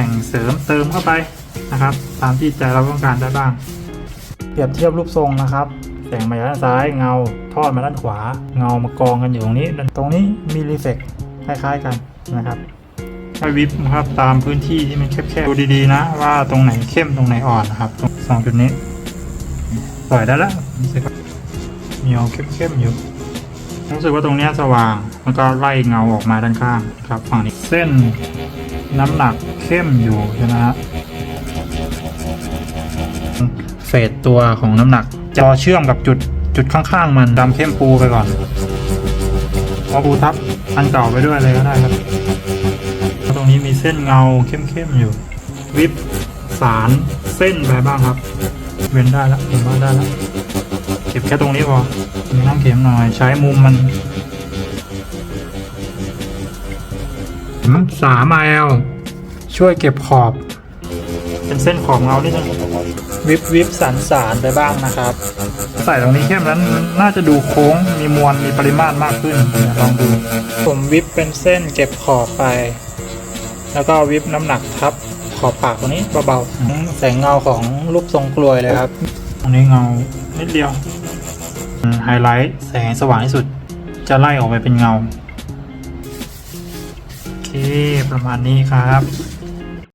แต่งเสริมเติมเข้าไปนะครับ ตามที่ใจเราต้องการได้บ้าง เปรียบเทียบรูปทรงนะครับแสงมาด้านซ้ายเงาทอดมาด้านขวา เงามากองกันอยู่ตรงนี้ ตรงนี้มีรีเฟกคล้ายๆกันนะครับให้วิบนะครับตามพื้นที่ที่มันแคบๆดูดีๆนะ ว่าตรงไหนเข้มตรงไหนอ่อนนะครับตรงสองจุดนี้ปล่อยได้แล้วมีเงาเข้มๆอยู่รู้สึกว่าตรงเนี้ยสว่างมันก็ไล่เงาออกมาด้านข้างครับฝั่งนี้เส้นน้ำหนัก เข้มอยู่ใช่ไหมฮะเฟดตัวของน้ำหนักจะเชื่อมกับจุดจุดข้างๆ มันดำเข้มปูไปก่อนพอาปูทับอันเก่าไปด้วยเลยก็ได้ครับ ตรงนี้มีเส้นเงาเข้มๆอยู่ วิบสารเส้นไปบ้างครับ เว้นได้แล้วเห็นว่าได้แล้วเก็บแค่ตรงนี้พอมีน้ำเข็มหน่อยใช้มุมมันสามไมล ช่วยเก็บขอบ เป็นเส้นขอบเงานิดนึงวิบวิบสันสารไปบ้างนะครับ ใส่ตรงนี้เข้มนั้นน่าจะดูโค้งมีมวลมีปริมาตรมากขึ้นเดี๋ยวลองดู ผมวิบเป็นเส้นเก็บขอบไป แล้วก็วิบน้ำหนักทับขอบปากตรงนี้เบาๆแสงเงาของรูปทรงกลวยเลยครับตรงนี้เงานิดเดียวไฮไลท์แสงสว่างที่สุด จะไล่ออกไปเป็นเงา โอเค ประมาณนี้ครับ